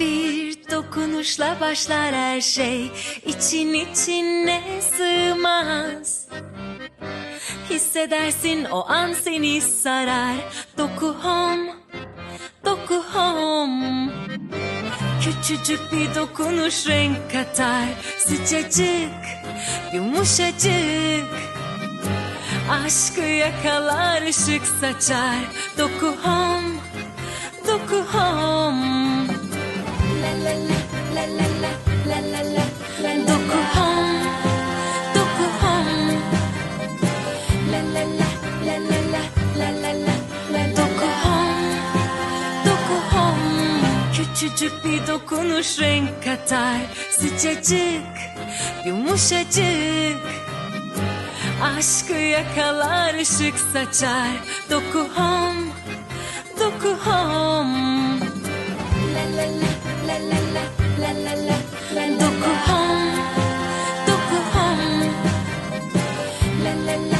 Bir dokunuşla başlar her şey. İçin içine sığmaz. Hissedersin o an seni sarar. Doku home, doku home Küçücük bir dokunuş renk katar. Sıcacık, yumuşacık. Aşkı yakalar ışık saçar. Doku home, Küçücük bir dokunuş renk katar. Sıcacık, yumuşacık. Aşkı yakalar ışık saçar. Doku home, la, la.